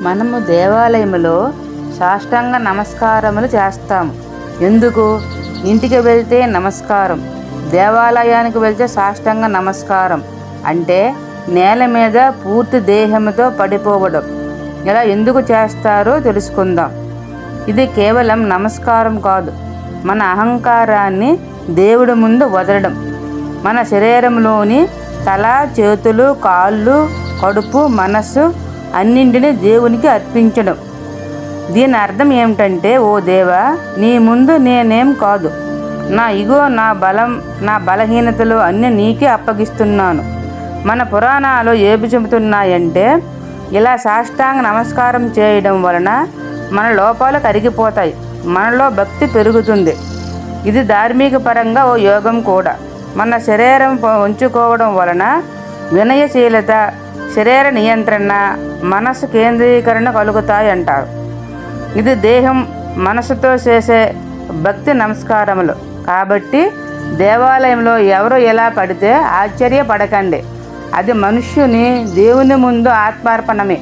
మనము దేవాలయంలో సాష్టాంగ నమస్కారములు చేస్తాము ఎందుకు? ఇంటికి వెళ్తే నమస్కారం దేవాలయానికి వెళ్తే సాష్టాంగ నమస్కారం అంటే నేల మీద పూర్తి దేహంతో పడిపోవడం. ఇలా ఎందుకు చేస్తారో తెలుసుకుందాం. ఇది కేవలం నమస్కారం కాదు మన అహంకారాన్ని దేవుడి ముందు వదలడం. మన శరీరంలోని తల చేతులు కాళ్ళు కడుపు మనస్సు అన్నింటినీ దేవునికి అర్పించడం. దీని అర్థం ఏమిటంటే ఓ దేవా నీ ముందు నేనేం కాదు. నా ఇగో నా బలం నా బలహీనతలు అన్నీ నీకే అప్పగిస్తున్నాను. మన పురాణాలు ఏమి చెబుతున్నాయంటే ఇలా సాష్టాంగ నమస్కారం చేయడం వలన మన లోపాలు కరిగిపోతాయి. మనలో భక్తి పెరుగుతుంది. ఇది ధార్మిక పరంగా ఓ యోగం కూడా. మన శరీరం ఉంచుకోవడం వలన వినయశీలత శరీర నియంత్రణ మనసు కేంద్రీకరణ కలుగుతాయి అంటారు ఇది దేహం మనసుతో చేసే భక్తి నమస్కారములు. కాబట్టి దేవాలయంలో ఎవరు ఎలా పడితే ఆశ్చర్యపడకండి. అది మనుష్యుని దేవుని ముందు ఆత్మార్పణమే.